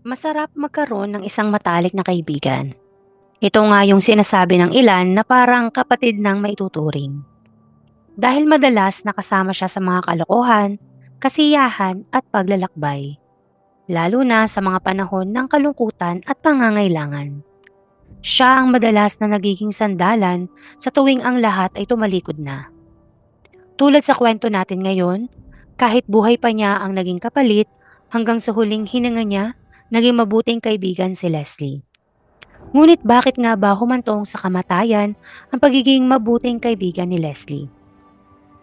Masarap magkaroon ng isang matalik na kaibigan. Ito nga yung sinasabi ng ilan na parang kapatid ng maituturing. Dahil madalas nakasama siya sa mga kalokohan, kasiyahan at paglalakbay. Lalo na sa mga panahon ng kalungkutan at pangangailangan. Siya ang madalas na nagiging sandalan sa tuwing ang lahat ay tumalikod na. Tulad sa kwento natin ngayon, kahit buhay pa niya ang naging kapalit, hanggang sa huling hininga niya, naging mabuting kaibigan si Leslie. Ngunit bakit nga ba humantong sa kamatayan ang pagiging mabuting kaibigan ni Leslie?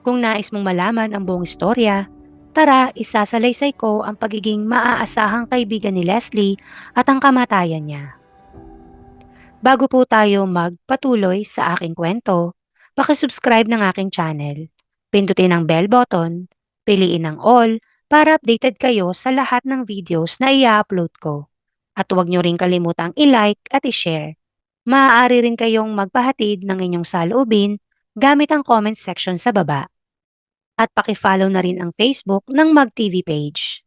Kung nais mong malaman ang buong istorya, tara isasalaysay ko ang pagiging maaasahang kaibigan ni Leslie at ang kamatayan niya. Bago po tayo magpatuloy sa aking kwento, pakisubscribe ng aking channel. Pindutin ang bell button, piliin ang all para updated kayo sa lahat ng videos na i-upload ko. At huwag nyo rin kalimutang i-like at i-share. Maaari rin kayong magpahatid ng inyong saloobin gamit ang comment section sa baba. At pakifollow na rin ang Facebook ng MagTV page.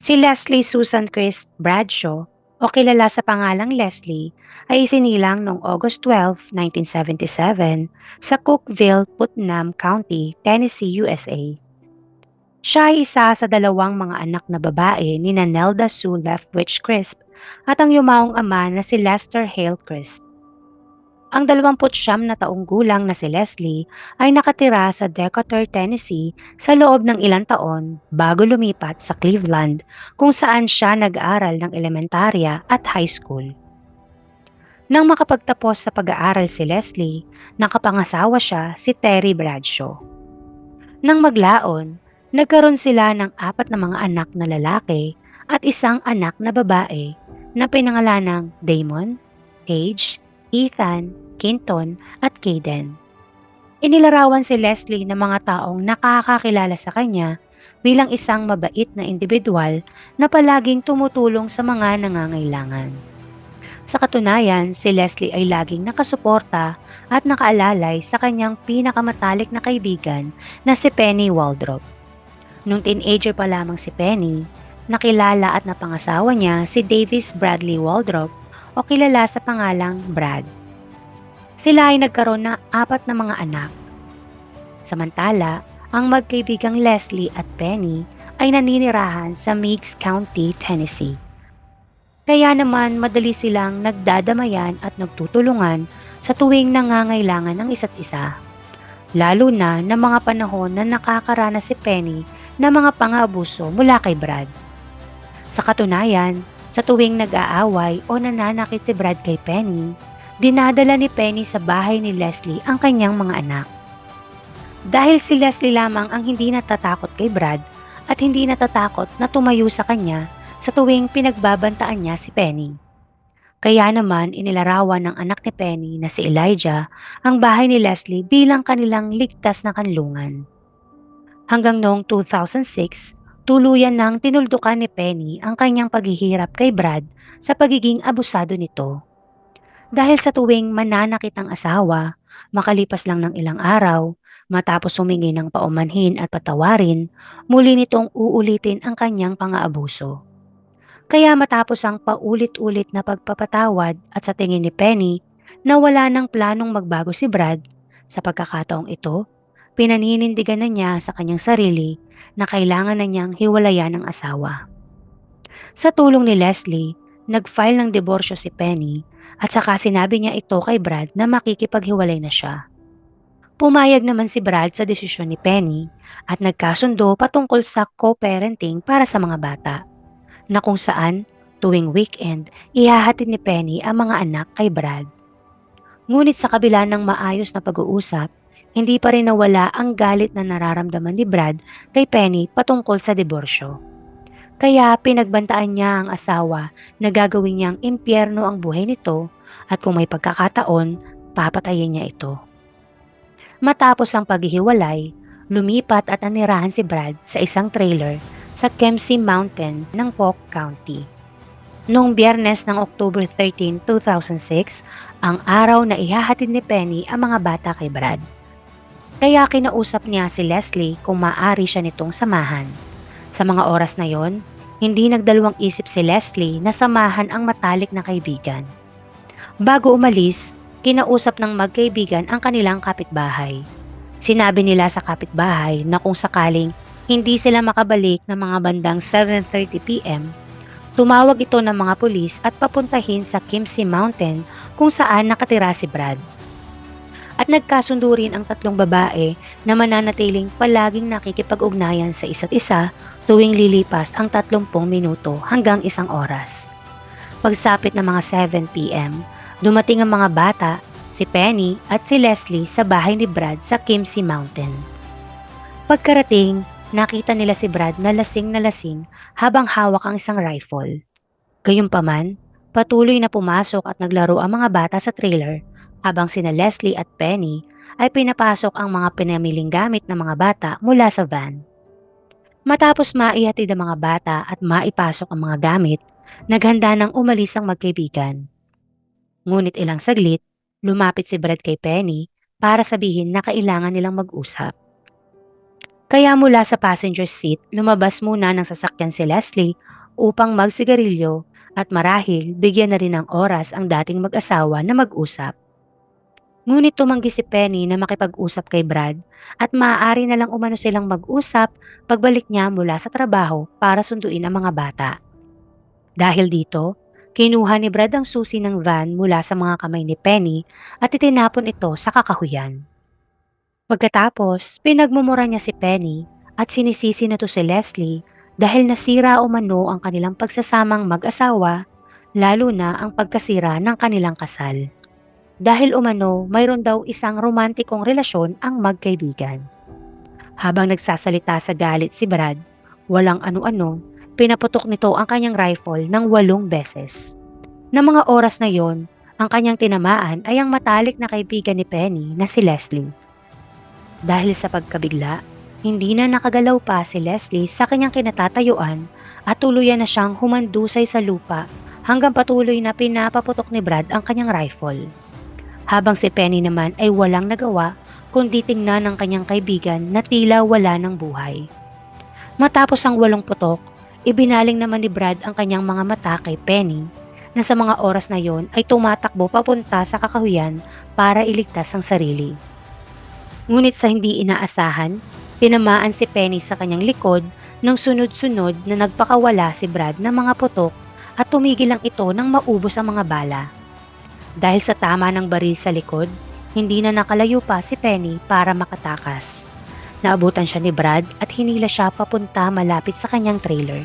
Si Leslie Susan Chris Bradshaw o kilala sa pangalang Leslie ay isinilang noong August 12, 1977 sa Cookeville, Putnam County, Tennessee, USA. Siya ay isa sa dalawang mga anak na babae ni Nanelda Sue Leftwich Crisp at ang yumaong ama na si Lester Hale Crisp. Ang 29 na taong gulang na si Leslie ay nakatira sa Decatur, Tennessee sa loob ng ilang taon bago lumipat sa Cleveland kung saan siya nag-aral ng elementarya at high school. Nang makapagtapos sa pag-aaral si Leslie, nakapangasawa siya si Terry Bradshaw. Nang maglaon, nagkaroon sila ng apat na mga anak na lalaki at isang anak na babae na pinangalan ng Damon, Age, Ethan, Kinton at Caden. Inilarawan si Leslie ng mga taong nakakakilala sa kanya bilang isang mabait na individual na palaging tumutulong sa mga nangangailangan. Sa katunayan, si Leslie ay laging nakasuporta at nakaalalay sa kanyang pinakamatalik na kaibigan na si Penny Waldrop. Nung teenager pa lamang si Penny, nakilala at napangasawa niya si Davis Bradley Waldrop o kilala sa pangalang Brad. Sila ay nagkaroon ng apat na mga anak. Samantala, ang magkaibigang Leslie at Penny ay naninirahan sa Meigs County, Tennessee. Kaya naman madali silang nagdadamayan at nagtutulungan sa tuwing nangangailangan ng isa't isa. Lalo na ng mga panahon na nakakaranas si Penny ng mga pang-aabuso mula kay Brad. Sa katunayan, sa tuwing nag-aaway o nananakit si Brad kay Penny, dinadala ni Penny sa bahay ni Leslie ang kanyang mga anak. Dahil si Leslie lamang ang hindi natatakot kay Brad at hindi natatakot na tumayo sa kanya sa tuwing pinagbabantaan niya si Penny. Kaya naman inilarawan ng anak ni Penny na si Elijah ang bahay ni Leslie bilang kanilang ligtas na kanlungan. Hanggang noong 2006, tuluyan nang tinuldukan ni Penny ang kanyang paghihirap kay Brad sa pagiging abusado nito. Dahil sa tuwing mananakit ang asawa, makalipas lang ng ilang araw, matapos humingi ng paumanhin at patawarin, muli nitong uulitin ang kanyang pang-aabuso. Kaya matapos ang paulit-ulit na pagpapatawad at sa tingin ni Penny na wala ng planong magbago si Brad, sa pagkakataong ito, pinaninindigan na niya sa kanyang sarili na kailangan na niyang hiwalayan ang asawa. Sa tulong ni Leslie, nag-file ng diborsyo si Penny at saka sinabi niya ito kay Brad na makikipaghiwalay na siya. Pumayag naman si Brad sa desisyon ni Penny at nagkasundo patungkol sa co-parenting para sa mga bata, na kung saan tuwing weekend ihahatid ni Penny ang mga anak kay Brad. Ngunit sa kabila ng maayos na pag-uusap, hindi pa rin nawala ang galit na nararamdaman ni Brad kay Penny patungkol sa diborsyo. Kaya pinagbantaan niya ang asawa na gagawin niyang impyerno ang buhay nito at kung may pagkakataon, papatayin niya ito. Matapos ang paghihiwalay, lumipat at anirahan si Brad sa isang trailer sa Kempsey Mountain ng Polk County. Noong biyernes ng October 13, 2006, ang araw na ihahatid ni Penny ang mga bata kay Brad. Kaya kinausap niya si Leslie kung maaari siya nitong samahan. Sa mga oras na yon, hindi nagdalawang isip si Leslie na samahan ang matalik na kaibigan. Bago umalis, kinausap ng magkaibigan ang kanilang kapitbahay. Sinabi nila sa kapitbahay na kung sakaling hindi sila makabalik ng mga bandang 7.30pm, tumawag ito ng mga pulis at papuntahin sa Kimsey Mountain kung saan nakatira si Brad. At nagkasundo rin ang tatlong babae na mananatiling palaging nakikipag-ugnayan sa isa't isa tuwing lilipas ang 30 minuto hanggang isang oras. Pagsapit ng mga 7pm, dumating ang mga bata, si Penny at si Leslie sa bahay ni Brad sa Kimsey Mountain. Pagkarating, nakita nila si Brad na lasing na lasing habang hawak ang isang rifle. Gayunpaman, patuloy na pumasok at naglaro ang mga bata sa trailer habang sina Leslie at Penny ay pinapasok ang mga pinamiling gamit ng mga bata mula sa van. Matapos maihatid ang mga bata at maipasok ang mga gamit, naghanda ng umalis ang magkaibigan. Ngunit ilang saglit, lumapit si Brad kay Penny para sabihin na kailangan nilang mag-usap. Kaya mula sa passenger seat, lumabas muna ng sasakyan si Leslie upang magsigarilyo at marahil bigyan na rin ng oras ang dating mag-asawa na mag-usap. Ngunit tumanggi si Penny na makipag-usap kay Brad at maaari na lang umano silang mag-usap pagbalik niya mula sa trabaho para sunduin ang mga bata. Dahil dito, kinuha ni Brad ang susi ng van mula sa mga kamay ni Penny at itinapon ito sa kakahuyan. Pagkatapos, pinagmumura niya si Penny at sinisisi na to si Leslie dahil nasira umano ang kanilang pagsasamang mag-asawa, lalo na ang pagkasira ng kanilang kasal. Dahil umano, mayroon daw isang romantikong relasyon ang magkaibigan. Habang nagsasalita sa galit si Brad, walang ano-ano, pinaputok nito ang kanyang rifle ng walong beses. Na mga oras na yon, ang kanyang tinamaan ay ang matalik na kaibigan ni Penny na si Leslie. Dahil sa pagkabigla, hindi na nakagalaw pa si Leslie sa kanyang kinatatayuan at tuluyan na siyang humandusay sa lupa hanggang patuloy na pinapaputok ni Brad ang kanyang rifle habang si Penny naman ay walang nagawa kundi tingnan ng kanyang kaibigan na tila wala ng buhay. Matapos ang walong putok, ibinaling naman ni Brad ang kanyang mga mata kay Penny na sa mga oras na yon ay tumatakbo papunta sa kakahuyan para iligtas ang sarili. Ngunit sa hindi inaasahan, tinamaan si Penny sa kanyang likod nang sunod-sunod na nagpakawala si Brad ng mga putok at tumigil lang ito nang maubos ang mga bala. Dahil sa tama ng baril sa likod, hindi na nakalayo pa si Penny para makatakas. Naabutan siya ni Brad at hinila siya papunta malapit sa kanyang trailer.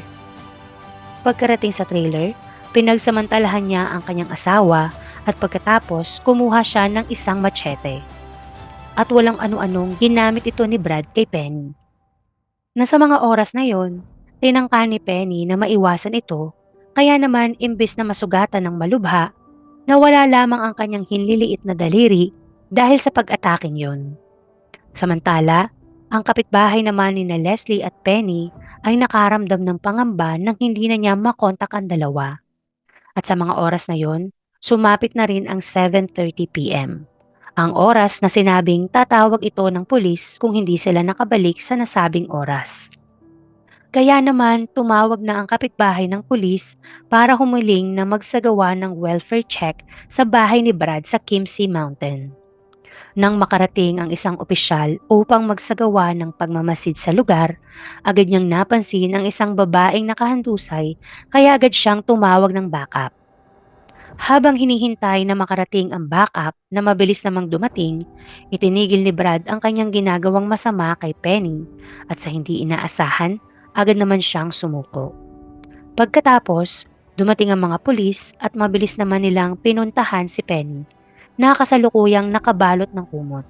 Pagkarating sa trailer, pinagsamantalahan niya ang kanyang asawa at pagkatapos kumuha siya ng isang machete. At walang ano-anong ginamit ito ni Brad kay Penny. Nasa mga oras na yon, tinangka ni Penny na maiwasan ito, kaya naman imbis na masugatan ng malubha, nawala lamang ang kanyang hinliliit na daliri dahil sa pag-ataking yon. Samantala, ang kapitbahay naman ni na Leslie at Penny ay nakaramdam ng pangamba nang hindi na niya makontak ang dalawa. At sa mga oras na yon, sumapit na rin ang 7.30pm. Ang oras na sinabing tatawag ito ng pulis kung hindi sila nakabalik sa nasabing oras. Kaya naman tumawag na ang kapitbahay ng pulis para humiling na magsagawa ng welfare check sa bahay ni Brad sa Kimsey Mountain. Nang makarating ang isang opisyal upang magsagawa ng pagmamasid sa lugar, agad niyang napansin ang isang babaeng nakahandusay kaya agad siyang tumawag ng backup. Habang hinihintay na makarating ang backup na mabilis namang dumating, itinigil ni Brad ang kanyang ginagawang masama kay Penny at sa hindi inaasahan, agad naman siyang sumuko. Pagkatapos, dumating ang mga pulis at mabilis naman nilang pinuntahan si Penny na kasalukuyang nakabalot ng kumot.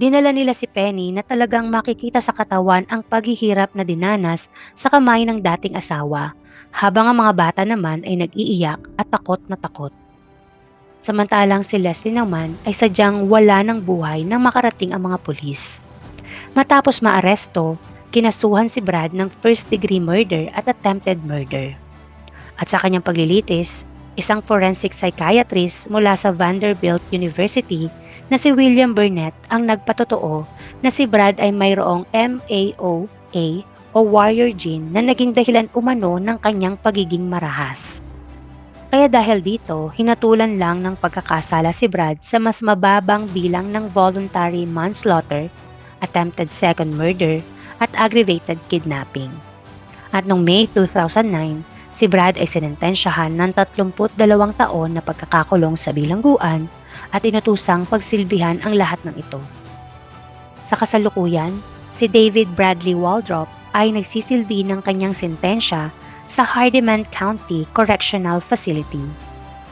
Dinala nila si Penny na talagang makikita sa katawan ang paghihirap na dinanas sa kamay ng dating asawa habang ang mga bata naman ay nag-iiyak at takot na takot. Samantalang si Leslie naman ay sadyang wala ng buhay nang makarating ang mga pulis. Matapos maaresto, kinasuhan si Brad ng first degree murder at attempted murder. At sa kanyang paglilitis, isang forensic psychiatrist mula sa Vanderbilt University na si William Burnett ang nagpatotoo na si Brad ay mayroong MAOA o warrior gene na naging dahilan umano ng kanyang pagiging marahas. Kaya dahil dito, hinatulan lang ng pagkakasala si Brad sa mas mababang bilang ng voluntary manslaughter, attempted second murder, at aggravated kidnapping. At noong May 2009, si Brad ay sinentensyahan ng 32 taon na pagkakakulong sa bilangguan at inutusang pagsilbihan ang lahat ng ito. Sa kasalukuyan, si David Bradley Waldrop ay nagsisilbi ng kanyang sentensya sa Hardeman County Correctional Facility.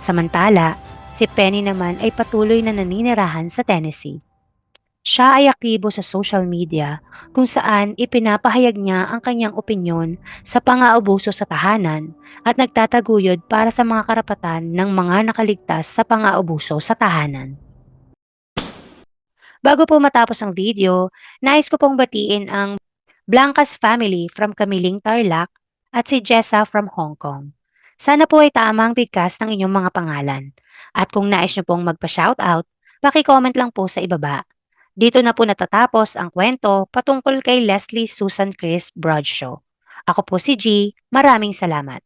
Samantala, si Penny naman ay patuloy na naninirahan sa Tennessee. Siya ay aktibo sa social media kung saan ipinapahayag niya ang kanyang opinyon sa pang-aabuso sa tahanan at nagtataguyod para sa mga karapatan ng mga nakaligtas sa pang-aabuso sa tahanan. Bago po matapos ang video, nais ko pong batiin ang Blancas family from Kamiling Tarlac at si Jessa from Hong Kong. Sana po ay tama ang bigkas ng inyong mga pangalan. At kung nais nyo pong magpa-shoutout, paki-comment lang po sa ibaba. Dito na po natatapos ang kwento patungkol kay Leslie Susan Chris Bradshaw. Ako po si G. Maraming salamat.